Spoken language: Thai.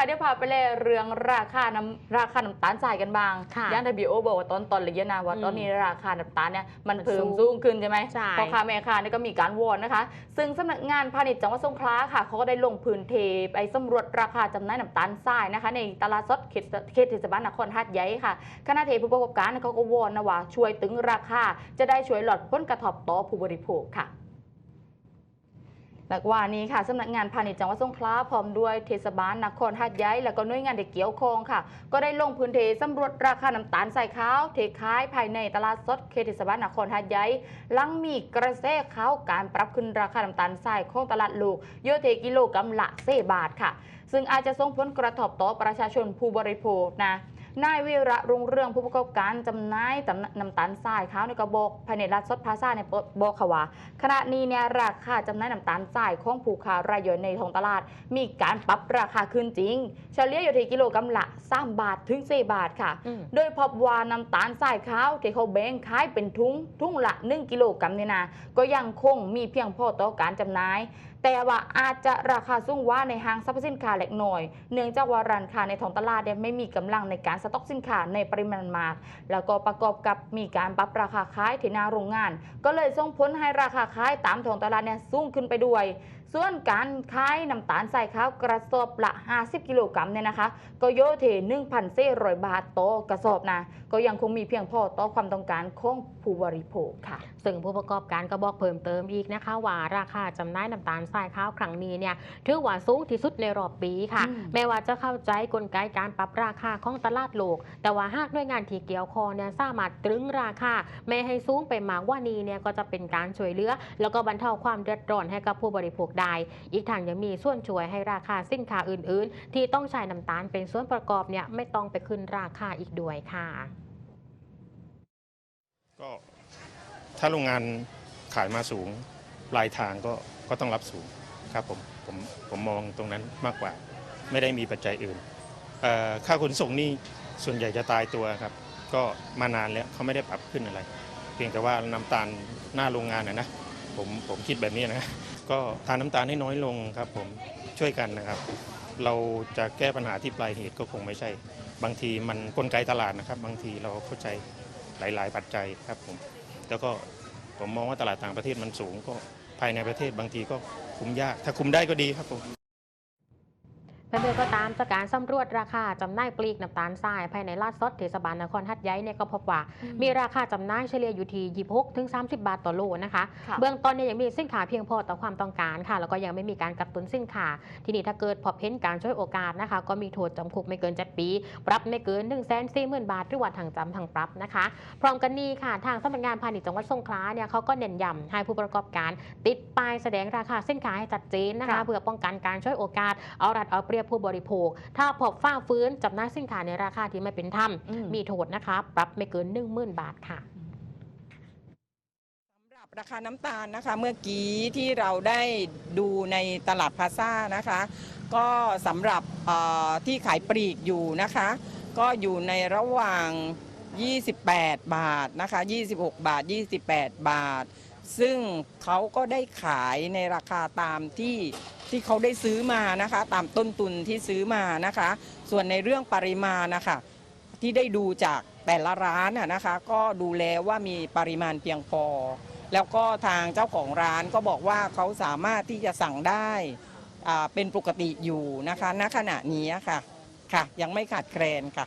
ค่ะเดี๋ยวพาไปเลยเรื่องราคาน้ำราคาน้ำตาลทรายกันบ้างค่ะย่าน WO บอกว่าตอนตอนเลยนะว่าอืมตอนนี้ราคาน้ำตาลเนี่ยมันมันเพิ่มสูงสูงขึ้นใช่ไหมใช่พ่อค้าแม่ค้านี่ก็มีการวอนนะคะ ซึ่งสำนักงานพาณิชย์จังหวัดสงขลาค่ะเขาก็ได้ลงพื้นที่ไปสำรวจราคาจำหน่ายน้ำตาลทรายนะคะ ในตลาดสดเขตเขตเทศบาลนครหัดใหญ่ค่ะคณะเทผู้ประกอบการเขาก็วอนนะว่าช่วยตึงราคาจะได้ช่วยลดผลกระทบต่อผู้บริโภคค่ะ หลักว่านี้ค่ะสำนักงานพาณิชย์จังหวัดสงขลาพร้อมด้วยเทศบาลนครหัดใหญ่และก็หน่วยงานที่เกี่ยวข้องค่ะ ก็ได้ลงพื้นที่สำรวจราคาน้ำตาลใส่ข้าวเทขายภายในตลาดสดเขตเทศบาลนครหัดใหญ่หลังมีกระแสข่าวการปรับขึ้นราคาน้ำตาลทรายของตลาดลูกโยเทกิโลกรัมละเซบาทค่ะ ซึ่งอาจจะส่งผลกระทบต่อประชาชนผู้บริโภคนะ นายวิระรุ่งเรืองผู้ประกอบการจำหน่ายตำน้ำตาลทรายข้าวในกระบอกภายในรัฐสดพลาซ่าในบอกค่ะว่าขณะนี้เนี่ยราคาจำหน่ายน้ำตาลทรายของผู้ค้ารายย่อยในท้องตลาด มีการปรับราคาขึ้นจริง เฉลี่ยอยู่ที่กิโลกรัมละ3บาทถึง 4 บาทค่ะอืมโดยพบว่าน้ำตาลทรายขาวที่เขาแบ่งขายเป็นทุงทุ่งละ 1 กิโลกรัมเนี่ยนะก็ยังคงมีเพียงพอต่อการจำหน่ายแต่ว่าอาจจะราคาสูงว่าในห้างสรรพสินค้าเล็กน้อย เนื่องจากว่าร้านค้าในท้องตลาดเนี่ยไม่มีกำลังในการสต็อกสินค้าในปริมาณมาก แล้วก็ประกอบกับมีการปรับราคาขายที่หน้าโรงงาน ก็เลยส่งผลให้ราคาขายตามท้องตลาดเนี่ยสูงขึ้นไปด้วย ส่วนการขายน้ำตาลใส่ข้าวกระสอบละ 50 กิโลกรัมเนี่ยนะคะ ก็โยเท1,400 บาทต่อกระสอบนะ ก็ยังคงมีเพียงพอต่อความต้องการของผู้บริโภคค่ะ ซึ่งผู้ประกอบการก็บอกเพิ่มเติมอีกนะคะ ว่าราคาจำหน่ายน้ำตาลทรายข้าวครั้งนี้เนี่ยถือว่าสูงที่สุดในรอบปีค่ะอืมแม้ว่าจะเข้าใจกลไกการปรับราคาของตลาดโลก แต่ว่าหากหน่วยงานที่เกี่ยวข้องเนี่ยสามารถตรึงราคาไม่ให้สูงไปมากกว่านี้เนี่ยก็จะเป็นการช่วยเหลือ แล้วก็บรรเทาความเดือดร้อนให้กับผู้บริโภคได้ อีกทางยังมีส่วนช่วยให้ราคาสินค้าอื่น ๆ ที่ต้องใช้น้ำตาลเป็นส่วนประกอบเนี่ยไม่ต้องไปขึ้นราคาอีกด้วยค่ะ ก็ถ้าโรงงานขายมาสูงปลายทางก็ก็ต้องรับสูงครับผมผมผมมองตรงนั้นมากกว่า ไม่ได้มีปัจจัยอื่นค่าขนส่งนี่ส่วนใหญ่จะตายตัวครับ ก็มานานแล้วเขาไม่ได้ปรับขึ้นอะไร เพียงแต่ว่าน้ำตาลหน้าโรงงานนะนะ ผมผมคิดแบบนี้นะ ก็ทานน้ำตาลให้น้อยลงครับ ผมช่วยกันนะครับ เราจะแก้ปัญหาที่ปลายเหตุก็คงไม่ใช่ บางทีมันกลไกตลาดนะครับ บางทีเราเข้าใจหลาย ๆ ปัจจัยครับผมแล้วก็ผมมองว่าตลาดต่างประเทศมันสูงก็ภายในประเทศบางทีก็คุมยาก ถ้าคุมได้ก็ดีครับผม เพื่อนๆก็ตามจากการสำรวจราคาจำหน่ายปลีกน้ำตาลทรายภายในลาดซดเทศบาลนครหัดใหญ่เนี่ยก็พบว่า มีราคาจำหน่ายเฉลี่ยอยู่ที่26ถึง30 บาทต่อโลนะคะค่ะเบื้องต้นเนี่ยยังมีสินค้าเพียงพอต่อความต้องการค่ะ แล้วก็ยังไม่มีการกระตุ้นสินค้า ทีนี้ถ้าเกิดพบเห็นการช่วยโอกาสนะคะ ก็มีโทษจำคุกไม่เกิน 7 ปี ปรับไม่เกิน1 4 0 0 0 0บาทหรือว่าทางจำทางปรับนะคะ พร้อมกันนี้ค่ะทางสำนักงานพาณิชย์จังหวัดสงขลาเนี่ยเขาก็เน้นย้ำให้ผู้ประกอบการ ติดป้ายแสดงราคาสินค้าให้ชัดเจนนะคะค่ะเพื่อป้องกันการช่วยโอกาสเอารัดเอาเปรียบผู้บริโภค ถ้าพบฝ้าฟื้นจำหน่ายสินค้าในราคาที่ไม่เป็นธรรมอืมมีโทษนะคะ ปรับไม่เกิน 10,000 บาทค่ะสำหรับราคาน้ำตาลนะคะเมื่อกี้ที่เราได้ดูในตลาดพลาซ่านะคะ ก็สำหรับเอ่อที่ขายปลีกอยู่นะคะ ก็อยู่ในระหว่าง 28 บาทนะคะ 26 บาท 28 บาท ซึ่งเขาก็ได้ขายในราคาตามที่ที่เขาได้ซื้อมานะคะ ตามต้นทุนที่ซื้อมานะคะ ส่วนในเรื่องปริมาณนะคะที่ได้ดูจากแต่ละร้านนะคะ ก็ดูแล้วว่ามีปริมาณเพียงพอ แล้วก็ทางเจ้าของร้านก็บอกว่าเขาสามารถที่จะสั่งได้เป็นปกติอยู่นะคะณขณะนี้ค่ะค่ะ ยังไม่ขาดแคลนค่ะ